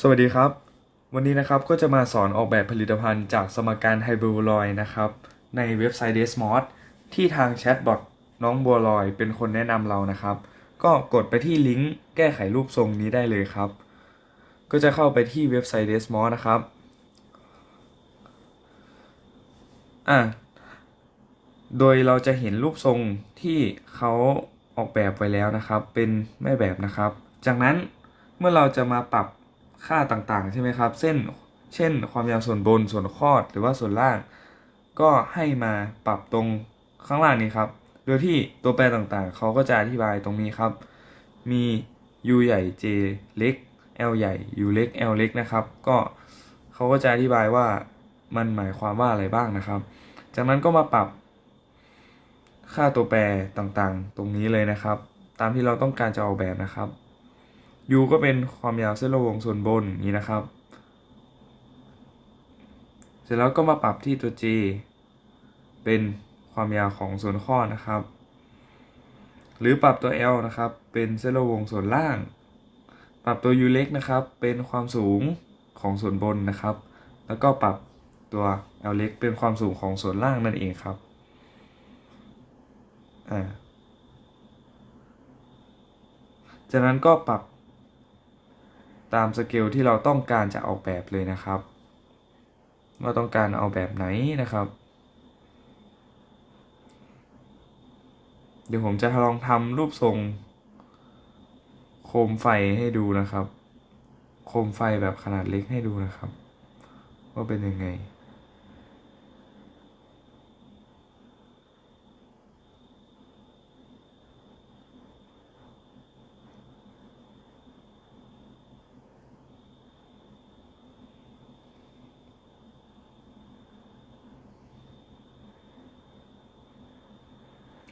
สวัสดีครับ วันนี้นะครับก็จะมาสอนออกแบบผลิตภัณฑ์จากสมการไฮบัวลอยนะครับ ในเว็บไซต์ Desmos ที่ทางแชทบอทน้องบัวลอยเป็นคนแนะนำเรานะครับ ก็กดไปที่ลิงก์แก้ไขรูปทรงนี้ได้เลยครับ ก็จะเข้าไปที่เว็บไซต์ Desmos นะครับอะโดยเราจะเห็นรูปทรงที่เขาออกแบบไว้แล้วนะครับ เป็นแม่แบบนะครับ จากนั้นเมื่อเราจะมาปรับ ค่าต่างๆ ใช่ไหมครับ เส้น เช่น ความยาวส่วนบน ส่วนคอด หรือว่าส่วนล่าง ก็ให้มาปรับตรงข้างล่างนี้ครับ โดยที่ตัวแปรต่างๆ เขาก็จะอธิบายตรงนี้ครับ มี u ใหญ่ j เล็ก l ใหญ่ u เล็ก l เล็กนะครับ ก็เขาก็จะอธิบายว่ามันหมายความว่าอะไรบ้างนะครับ จากนั้นก็มาปรับ ค่าตัวแปรต่างๆ ตรงนี้เลยนะครับ ตามที่เราต้องการจะออกแบบนะครับ u ก็เป็นความยาวเส้นระวงส่วนบนนี้นะครับ เสร็จแล้วก็มาปรับที่ตัว j เป็นความยาวของส่วนข้อนะครับ หรือปรับตัว l นะครับ เป็นเส้นระวงส่วนล่าง ปรับตัว u เล็กนะครับ เป็นความสูงของส่วนบนนะครับ แล้วก็ปรับตัว l เล็กเป็นความสูงของส่วนล่างนั่นเองครับอ่าจากนั้นก็ปรับ ตามสเกลที่เราต้องการจะออกแบบเลยนะครับ ว่าต้องการเอาแบบไหนนะครับ เดี๋ยวผมจะลองทำรูปทรง โคมไฟให้ดูนะครับ โคมไฟแบบขนาดเล็กให้ดูนะครับ ว่าเป็นยังไง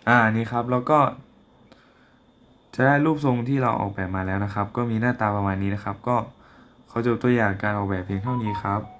อ่านี่ครับแล้วก็ จะได้รูปทรงที่เราออกแบบมาแล้วนะครับ ก็มีหน้าตาประมาณนี้นะครับ ก็ขอจบตัวอย่างการออกแบบเพียงเท่านี้ครับ